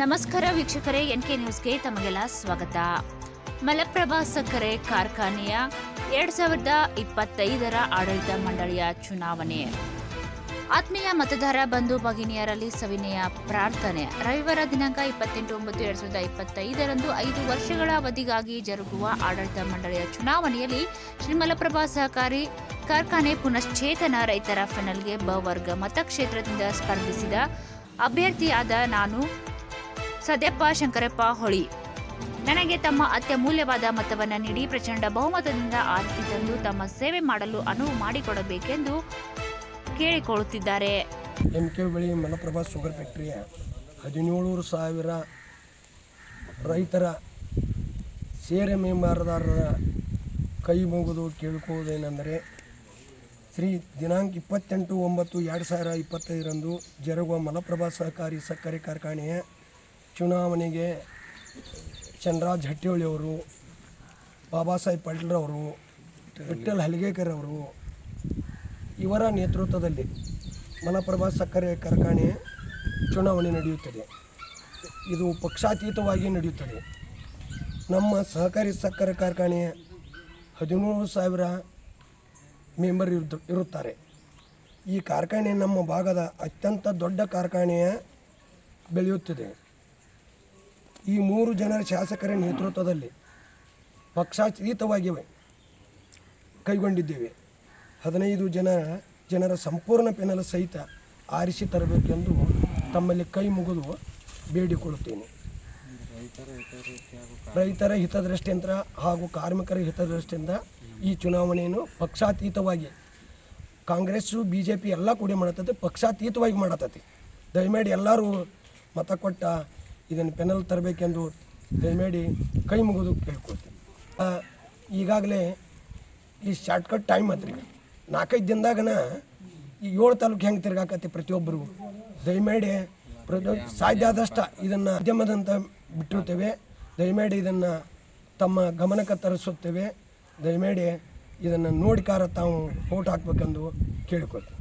ನಮಸ್ಕಾರ ವೀಕ್ಷಕರೇ, N K ನ್ಯೂಸ್ಗೆ ತಮಗೆಲ್ಲ ಸ್ವಾಗತ. ಮಲಪ್ರಭಾ ಸಕ್ಕರೆ ಕಾರ್ಖಾನೆಯ ಎರಡ್ ಸಾವಿರದ ಇಪ್ಪತ್ತೈದರ ಆಡಳಿತ ಮಂಡಳಿಯ ಚುನಾವಣೆ. ಆತ್ಮೀಯ ಮತದಾರ ಬಂಧು ಭಗಿನಿಯರಲ್ಲಿ ಸವಿನಯ ಪ್ರಾರ್ಥನೆ. ರವಿವಾರ ದಿನಾಂಕ ಇಪ್ಪತ್ತೆಂಟು ಒಂಬತ್ತು ಎರಡ್ ಸಾವಿರದ ಇಪ್ಪತ್ತೈದರಂದು ಐದು ವರ್ಷಗಳ ಅವಧಿಗಾಗಿ ಜರುಗುವ ಆಡಳಿತ ಮಂಡಳಿಯ ಚುನಾವಣೆಯಲ್ಲಿ ಶ್ರೀ ಮಲಪ್ರಭಾ ಸಹಕಾರಿ ಕಾರ್ಖಾನೆ ಪುನಶ್ಚೇತನ ರೈತರ ಫೆನಲ್ಗೆ ಬ ವರ್ಗ ಮತಕ್ಷೇತ್ರದಿಂದ ಸ್ಪರ್ಧಿಸಿದ ಅಭ್ಯರ್ಥಿಯಾದ ನಾನು ಸದ್ಯಪ್ಪ ಶಂಕರಪ್ಪ ಹೊಳಿ. ನನಗೆ ತಮ್ಮ ಅತ್ಯಮೂಲ್ಯವಾದ ಮತವನ್ನು ನೀಡಿ ಪ್ರಚಂಡ ಬಹುಮತದಿಂದ ಆರಿಸಿ ತಮ್ಮ ಸೇವೆ ಮಾಡಲು ಅನುವು ಮಾಡಿಕೊಡಬೇಕೆಂದು ಕೇಳಿಕೊಳ್ಳುತ್ತಿದ್ದಾರೆ. ಎಂ ಕೆ ಬಳಿ ಮಲಪ್ರಭಾ ಶುಗರ್ ಫ್ಯಾಕ್ಟ್ರಿಯ ಹದಿನೇಳು ಸಾವಿರ ರೈತರ ಸೇರೆ ಮೇಂಬಾರದಾರರ ಕೈ ಮುಗಿದು ಕೇಳ್ಕೊಳ್ಳುವುದೇನೆಂದರೆ, ಶ್ರೀ ದಿನಾಂಕ ಇಪ್ಪತ್ತೆಂಟು ಒಂಬತ್ತು ಎರಡು ಸಾವಿರ ಇಪ್ಪತ್ತೈದರಂದು ಜರುಗುವ ಮಲಪ್ರಭಾ ಸಹಕಾರಿ ಸಕ್ಕರೆ ಕಾರ್ಖಾನೆಯ ಚುನಾವಣೆಗೆ ಚಂದ್ರರಾಜ್ ಹಟ್ಟಿಹೊಳಿಯವರು ಬಾಬಾ ಸಾಹೇಬ್ ಪಾಟೀಲ್ರವರು ವಿಠ್ಠಲ್ ಹಲಿಗೇಕರ್ ಅವರು ಇವರ ನೇತೃತ್ವದಲ್ಲಿ ಮಲಪ್ರಭಾ ಸಕ್ಕರೆ ಕಾರ್ಖಾನೆ ಚುನಾವಣೆ ನಡೆಯುತ್ತದೆ. ಇದು ಪಕ್ಷಾತೀತವಾಗಿ ನಡೆಯುತ್ತದೆ. ನಮ್ಮ ಸಹಕಾರಿ ಸಕ್ಕರೆ ಕಾರ್ಖಾನೆಯ ಹದಿಮೂರು ಸಾವಿರ ಮೆಂಬರ್ ಇರು ಇರುತ್ತಾರೆ. ಈ ಕಾರ್ಖಾನೆ ನಮ್ಮ ಭಾಗದ ಅತ್ಯಂತ ದೊಡ್ಡ ಕಾರ್ಖಾನೆಯ ಬೆಳೆಯುತ್ತಿದೆ. ಈ ಮೂರು ಜನರ ಶಾಸಕರ ನೇತೃತ್ವದಲ್ಲಿ ಪಕ್ಷಾತೀತವಾಗಿವೆ. ಕೈಗೊಂಡಿದ್ದೇವೆ. ಹದಿನೈದು ಜನ ಜನರ ಸಂಪೂರ್ಣ ಪೆನಲ್ ಸಹಿತ ಆರಿಸಿ ತರಬೇಕೆಂದು ತಮ್ಮಲ್ಲಿ ಕೈ ಮುಗಿದು ಬೇಡಿಕೊಳ್ಳುತ್ತೇನೆ. ರೈತರ ಹಿತದೃಷ್ಟಿಯಿಂದ ಹಾಗೂ ಕಾರ್ಮಿಕರ ಹಿತದೃಷ್ಟಿಯಿಂದ ಈ ಚುನಾವಣೆಯನ್ನು ಪಕ್ಷಾತೀತವಾಗಿ ಕಾಂಗ್ರೆಸ್ಸು ಬಿ ಜೆ ಪಿ ಎಲ್ಲ ಕೂಡಿ ಮಾಡತ್ತೈತಿ ಪಕ್ಷಾತೀತವಾಗಿ ಮಾಡತ್ತತಿ ದಯಮಾಡಿ ಎಲ್ಲರೂ ಮತ ಕೊಟ್ಟ ಇದನ್ನು ಪೆನಲ್ ತರಬೇಕೆಂದು ದಯಮಾಡಿ ಕೈ ಮುಗಿದು ಕೇಳ್ಕೊಳ್ತೀನಿ. ಈಗಾಗಲೇ ಈ ಶಾರ್ಟ್ಕಟ್ ಟೈಮ್ ಅದ್ರಿ ನಾಲ್ಕೈದು ದಿನದಾಗನ ಈ ಏಳು ತಾಲೂಕು ಹೆಂಗೆ ತಿರ್ಗಾಕತ್ತಿ ಪ್ರತಿಯೊಬ್ಬರಿಗೂ ದಯಮಾಡಿ ಪ್ರತಿ ಸಾಧ್ಯ ಆದಷ್ಟು ಇದನ್ನು ಉದ್ಯಮದಂತ ಬಿಟ್ಟಿರ್ತೇವೆ. ದಯಮಾಡಿ ಇದನ್ನು ತಮ್ಮ ಗಮನಕ್ಕೆ ತರಿಸುತ್ತೇವೆ. ದಯಮಾಡಿ ಇದನ್ನು ನೋಡಿಕಾರ ತಾವು ಓಟ್ ಹಾಕ್ಬೇಕೆಂದು ಕೇಳಿಕೊಳ್ತೀವಿ